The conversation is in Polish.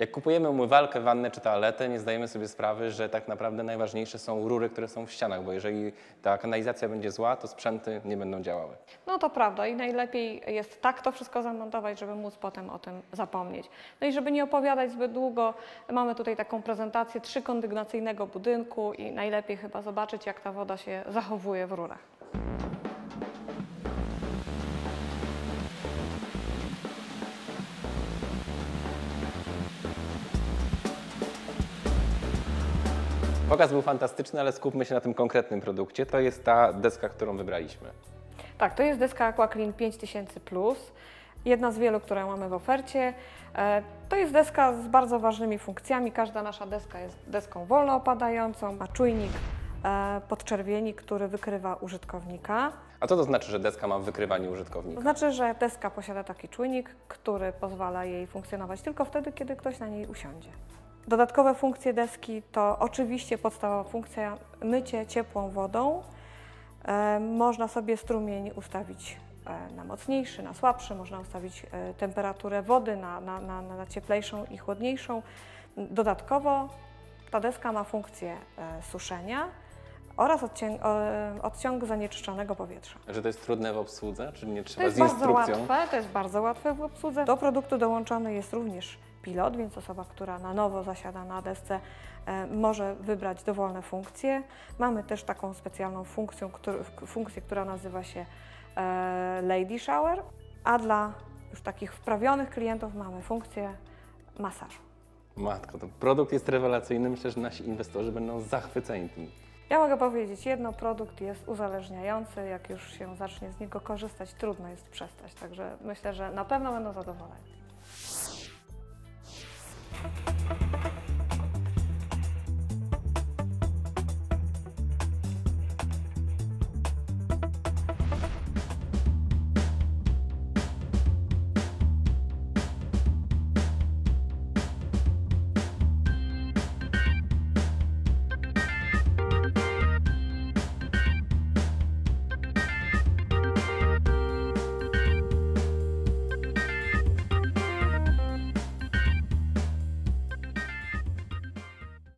Jak kupujemy umywalkę, wannę czy toaletę, nie zdajemy sobie sprawy, że tak naprawdę najważniejsze są rury, które są w ścianach, bo jeżeli ta kanalizacja będzie zła, to sprzęty nie będą działały. No to prawda i najlepiej jest tak to wszystko zamontować, żeby móc potem o tym zapomnieć. No i żeby nie opowiadać zbyt długo, mamy tutaj taką prezentację trzykondygnacyjnego budynku i najlepiej chyba zobaczyć, jak ta woda się zachowuje w rurach. Pokaz był fantastyczny, ale skupmy się na tym konkretnym produkcie. To jest ta deska, którą wybraliśmy. Tak, to jest deska Aquaclean 5000 Plus. Jedna z wielu, które mamy w ofercie. E, To jest deska z bardzo ważnymi funkcjami. Każda nasza deska jest deską wolno opadającą, ma czujnik e, podczerwieni, który wykrywa użytkownika. A co to znaczy, że deska ma wykrywanie To użytkownika? znaczy, że deska posiada taki czujnik, który pozwala jej funkcjonować tylko wtedy, kiedy ktoś na niej usiądzie. Dodatkowe funkcje deski to oczywiście podstawowa funkcja mycie ciepłą wodą. E, można sobie strumień ustawić e, na mocniejszy, na słabszy, można ustawić e, temperaturę wody na, na, na, na cieplejszą i chłodniejszą. Dodatkowo ta deska ma funkcję suszenia oraz odcią- e, odciągu zanieczyszczonego powietrza. Że to jest trudne w obsłudze, czyli nie To trzeba jest z bardzo instrukcją? łatwe, to jest bardzo łatwe w obsłudze. Do produktu dołączony jest również pilot, więc osoba, która na nowo zasiada na desce, e, może wybrać dowolne funkcje. Mamy też taką specjalną funkcję, funkcję która nazywa się e, Lady Shower, a dla już takich wprawionych klientów mamy funkcję masażu. Matko, to produkt jest rewelacyjny. Myślę, że nasi inwestorzy będą zachwyceni tym. Ja mogę powiedzieć jedno, produkt jest uzależniający, jak już się zacznie z niego korzystać, trudno jest przestać, także myślę, że na pewno będą zadowoleni.